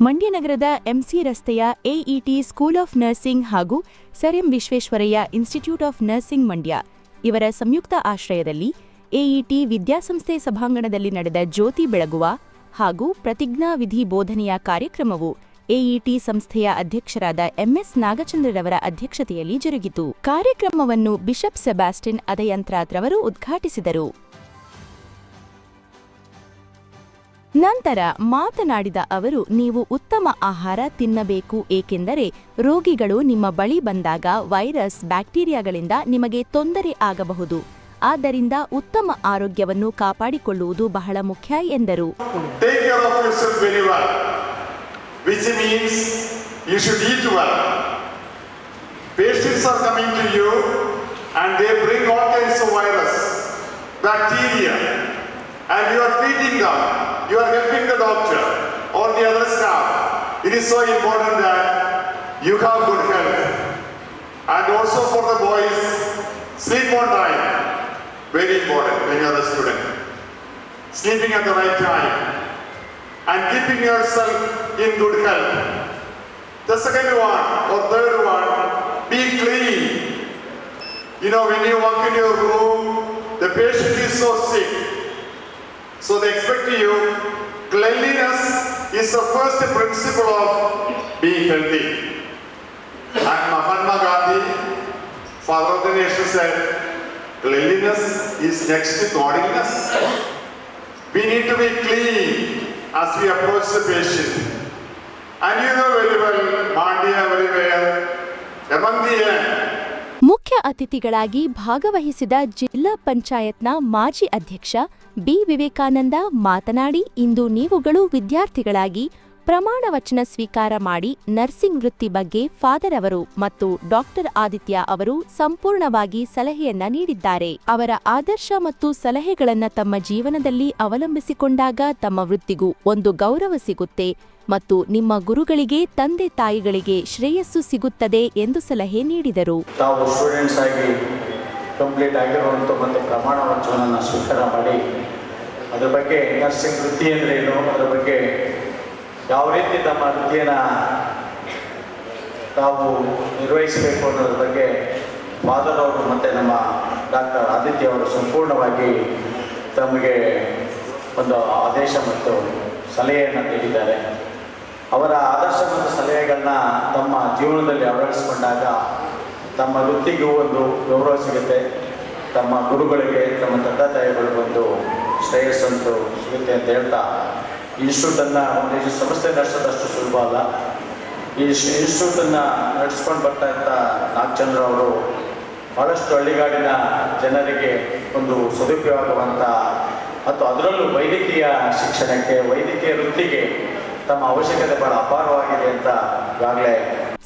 ಮಂಡ್ಯ ನಗರದ ಎಂಸಿ ರಸ್ತೆಯ AET school of nursing ಹಾಗೂ sir M Visvesvaraya institute of nursing Mandya. ಇವರ ಸಂಯುಕ್ತ ಆಶ್ರಯದಲ್ಲಿ ಎಇಟಿ ವಿದ್ಯಾಸಂಸ್ಥೆ ಸಭಾಂಗಣದಲ್ಲಿ ನಡೆದ ಜ್ಯೋತಿ ಬೆಳಗುವ ಹಾಗೂ ಪ್ರತಿಜ್ಞಾ ವಿಧಿ ಬೋಧನೆಯ ಕಾರ್ಯಕ್ರಮವು ಎಇಟಿ ಸಂಸ್ಥೆಯ ಅಧ್ಯಕ್ಷರಾದ ಎಂಎಸ್ ನಾಗಚಂದ್ರರವರ ಅಧ್ಯಕ್ಷತೆಯಲ್ಲಿ ಜರುಗಿತು. ಕಾರ್ಯಕ್ರಮವನ್ನು ಬಿಷಪ್ ಸೆಬಾಸ್ಟಿನ್ ಅದಯಂತ್ರಾತ್ರವರು ಉದ್ಘಾಟಿಸಿದರು. ನಂತರ ಮಾತನಾಡಿದ ಅವರು, ನೀವು ಉತ್ತಮ ಆಹಾರ ತಿನ್ನಬೇಕು, ಏಕೆಂದರೆ ರೋಗಿಗಳು ನಿಮ್ಮ ಬಳಿ ಬಂದಾಗ ವೈರಸ್, ಬ್ಯಾಕ್ಟೀರಿಯಾಗಳಿಂದ ನಿಮಗೆ ತೊಂದರೆ ಆಗಬಹುದು. ಆದ್ದರಿಂದ ಉತ್ತಮ ಆರೋಗ್ಯವನ್ನು ಕಾಪಾಡಿಕೊಳ್ಳುವುದು ಬಹಳ ಮುಖ್ಯ, ಎಂದರು. You are. Feeding. You are helping the doctor or the other staff. It is so important that you have good health. And also for the boys, sleep on time. Very important when you are a student sleeping at the right time, and keeping yourself in good health. The second one or third one, be clean. You know, when you walk in your room, the patient is so sick. So they expect you, cleanliness is the first principle of being healthy. And Mahatma Gandhi, father of the nation said, cleanliness is next to godliness. We need to be clean as we approach the patient. And you know very well, Mandya very well, among the young, ಮುಖ್ಯ ಅತಿಥಿಗಳಾಗಿ ಭಾಗವಹಿಸಿದ ಜಿಲ್ಲಾ ಪಂಚಾಯತ್ನ ಮಾಜಿ ಅಧ್ಯಕ್ಷ B. Vivekananda ಮಾತನಾಡಿ ಇಂದು ನೀವುಗಳು ವಿದ್ಯಾರ್ಥಿಗಳಾಗಿ ಪ್ರಮಾಣ ವಚನ ಸ್ವೀಕಾರ ಮಾಡಿ ನರ್ಸಿಂಗ್ ವೃತ್ತಿ ಬಗ್ಗೆ ಫಾದರ್ ಅವರು ಮತ್ತು ಡಾಕ್ಟರ್ ಆದಿತ್ಯ ಅವರು ಸಂಪೂರ್ಣವಾಗಿ ಸಲಹೆಯನ್ನ ನೀಡಿದ್ದಾರೆ. ಅವರ ಆದರ್ಶ ಮತ್ತು ಸಲಹೆಗಳನ್ನ ತಮ್ಮ ಜೀವನದಲ್ಲಿ ಅವಲಂಬಿಸಿಕೊಂಡಾಗ ತಮ್ಮ ವೃತ್ತಿಗೂ ಒಂದು ಗೌರವ ಸಿಗುತ್ತೆ ಮತ್ತು ನಿಮ್ಮ ಗುರುಗಳಿಗೆ, ತಂದೆ ತಾಯಿಗಳಿಗೆ ಶ್ರೇಯಸ್ಸು ಸಿಗುತ್ತದೆ ಎಂದು ಸಲಹೆ ನೀಡಿದರು. ತಾವು ಸ್ಟೂಡೆಂಟ್ಸ್ ಆಗಿ ಕಂಪ್ಲೀಟ್ ಒಂದು ಪ್ರಮಾಣ ವಚನವನ್ನು ಸ್ವೀಕಾರ ಅದ್ರ ಬಗ್ಗೆ ನರ್ಸಿಂಗ್ ವೃತ್ತಿ ಅಂದ್ರೆ ಏನು? ಅದರ ಬಗ್ಗೆ ಯಾವ ರೀತಿ ತಮ್ಮ ವೃತ್ತಿಯನ್ನು ತಾವು ನಿರ್ವಹಿಸಬೇಕು ಅನ್ನೋದ್ರ ಬಗ್ಗೆ ಫಾದರ್ ಅವರು ಮತ್ತು ನಮ್ಮ ಡಾಕ್ಟರ್ ಆದಿತ್ಯ ಅವರು ಸಂಪೂರ್ಣವಾಗಿ ತಮಗೆ ಒಂದು ಆದೇಶ ಮತ್ತು ಸಲಹೆಯನ್ನು ನೀಡಿದ್ದಾರೆ. ಅವರ ಆದರ್ಶ ಮತ್ತು ಸಲಹೆಗಳನ್ನ ತಮ್ಮ ಜೀವನದಲ್ಲಿ ಅಳವಡಿಸಿಕೊಂಡಾಗ ತಮ್ಮ ವೃತ್ತಿಗೂ ಒಂದು ಗೌರವ ಸಿಗುತ್ತೆ. ತಮ್ಮ ಗುರುಗಳಿಗೆ, ತಮ್ಮ ತಂದೆ ತಾಯಿಗಳಿಗೊಂದು ಶ್ರೇಯಸ್ಸಂತೂ ಸಿಗುತ್ತೆ ಅಂತ ಹೇಳ್ತಾ ಇನ್ಸ್ಟಿಟ್ಯೂಟನ್ನು ಒಂದು ಸಂಸ್ಥೆ ನಡೆಸೋದಷ್ಟು ಸುಲಭ ಅಲ್ಲ. ಈ ಇನ್ಸ್ಟಿಟ್ಯೂಟನ್ನು ನಡೆಸ್ಕೊಂಡು ಬರ್ತಾ ಇದ್ದ ನಾಗಚಂದ್ರ ಅವರು ಭಾಳಷ್ಟು ಹಳ್ಳಿಗಾಡಿನ ಜನರಿಗೆ ಒಂದು ಸದುಪಯೋಗವಂತ ಮತ್ತು ಅದರಲ್ಲೂ ವೈದ್ಯಕೀಯ ಶಿಕ್ಷಣಕ್ಕೆ, ವೈದ್ಯಕೀಯ ವೃತ್ತಿಗೆ ತಮ್ಮ ಅವಶ್ಯಕತೆ ಬಹಳ ಅಪಾರವಾಗಿದೆ ಅಂತ ಈಗಾಗಲೇ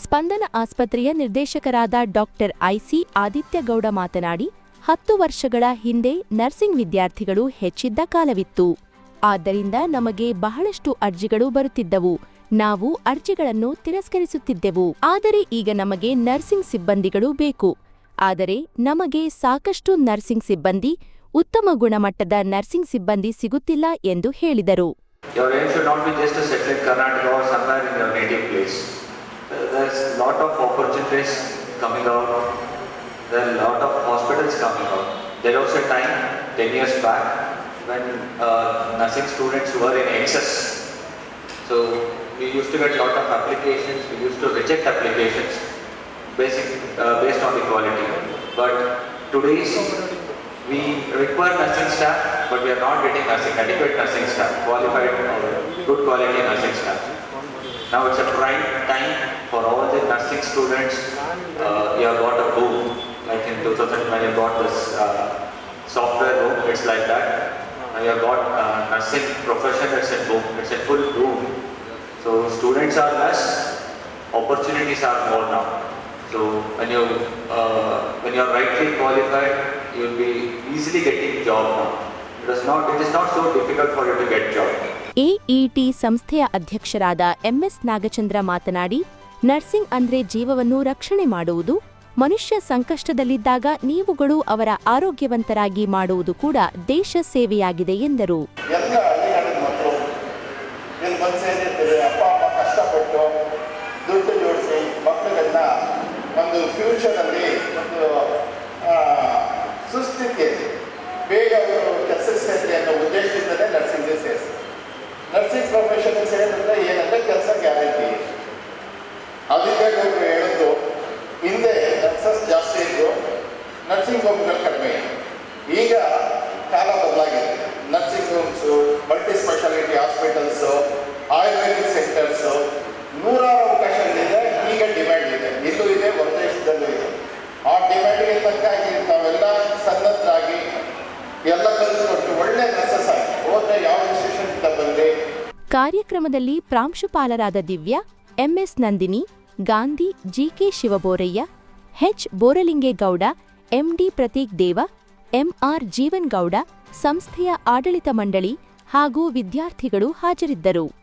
ಸ್ಪಂದನ ಆಸ್ಪತ್ರೆಯ ನಿರ್ದೇಶಕರಾದ ಡಾಕ್ಟರ್ ಐಸಿ ಆದಿತ್ಯಗೌಡ ಮಾತನಾಡಿ, ಹತ್ತು ವರ್ಷಗಳ ಹಿಂದೆ ನರ್ಸಿಂಗ್ ವಿದ್ಯಾರ್ಥಿಗಳು ಹೆಚ್ಚಿದ್ದ ಕಾಲವಿತ್ತು. ಆದ್ದರಿಂದ ನಮಗೆ ಬಹಳಷ್ಟು ಅರ್ಜಿಗಳು ಬರುತ್ತಿದ್ದವು. ನಾವು ಅರ್ಜಿಗಳನ್ನು ತಿರಸ್ಕರಿಸುತ್ತಿದ್ದೆವು. ಆದರೆ ಈಗ ನಮಗೆ ನರ್ಸಿಂಗ್ ಸಿಬ್ಬಂದಿಗಳು ಬೇಕು. ಆದರೆ ನಮಗೆ ಸಾಕಷ್ಟು ನರ್ಸಿಂಗ್ ಸಿಬ್ಬಂದಿ, ಉತ್ತಮ ಗುಣಮಟ್ಟದ ನರ್ಸಿಂಗ್ ಸಿಬ್ಬಂದಿ ಸಿಗುತ್ತಿಲ್ಲ ಎಂದು ಹೇಳಿದರು. Uh, nursing students were in excess. So we used to get lot of applications, we used to reject applications basic, uh, based on the quality. But today's we require nursing staff, but we are not getting nursing, adequate nursing staff, qualified good quality nursing staff. Now it's a prime time for all the nursing students. Uh, you have got a boom, like in 2000 when you got this uh, software boom, it's like that. You have got uh, nursing profession, it's a boom, it's a full boom. So students are less, opportunities are more now. So when you uh, when you are rightly qualified, you will be easily getting job now. It is not it is not so difficult for you to get job. AET ಸಂಸ್ಥೆಯ ಅಧ್ಯಕ್ಷರಾದ MS Nagachandra ಮಾತನಾಡಿ nursing ಅಂದ್ರೆ ಜೀವವನ್ನು ರಕ್ಷಣೆ ಮಾಡುವುದು ಮನುಷ್ಯ ಸಂಕಷ್ಟದಲ್ಲಿದ್ದಾಗ ನೀವುಗಳು ಅವರ ಆರೋಗ್ಯವಂತರಾಗಿ ಮಾಡುವುದು ಕೂಡ ದೇಶ ಸೇವೆಯಾಗಿದೆ ಎಂದರು. ನರ್ಸಿಂಗ್ ಸೇರಿದ್ರೆ ಏನಂದ್ರೆ ಕೆಲಸ ಗ್ಯಾರಂಟಿ ಅದಕ್ಕೆ ಹೇಳಿದ್ದು ಹಿಂದೆ ನರ್ಸಸ್ ಜಾಸ್ತಿ ಇದ್ದು ನರ್ಸಿಂಗ್ ಹೋಮ್ಗಳು ಕಡಿಮೆ. ಈಗ ಕಾಲ ಬದಲಾಗಿದೆ. Nursing homes multi speciality hospitals Ayurvedic centres ನೂರಾರು ಅವಕಾಶಗಳಿದೆ. ಈಗ ಡಿಮ್ಯಾಂಡ್ ಇದೆ. ಇಲ್ಲೂ ಇದೆ ಹೊರದೇಶದಲ್ಲೂ ಇದೆ. ಆ ಡಿಮ್ಯಾಂಡ್ಗೆ ತಕ್ಕಾಗಿ ನಾವೆಲ್ಲ ಸನ್ನದ್ಧರಾಗಿ ಎಲ್ಲ ಕಲಿತ್ಕೊಂಡು ಒಳ್ಳೆ ನರ್ಸಸ್ ಆಗಿ. ಹೋದ್ರೆ ಯಾವ ಇನ್ಸ್ಟಿಟ್ಯೂಷನ್ ಬಂದರೆ ಕಾರ್ಯಕ್ರಮದಲ್ಲಿ ಪ್ರಾಂಶುಪಾಲರಾದ Divya MS Nandini, Gandhi GK Shivaboraiah H Boralingegowda MD Prateek Deva MR Jeevangowda ಸಂಸ್ಥೆಯ ಆಡಳಿತ ಮಂಡಳಿ ಹಾಗೂ ವಿದ್ಯಾರ್ಥಿಗಳು ಹಾಜರಿದ್ದರು.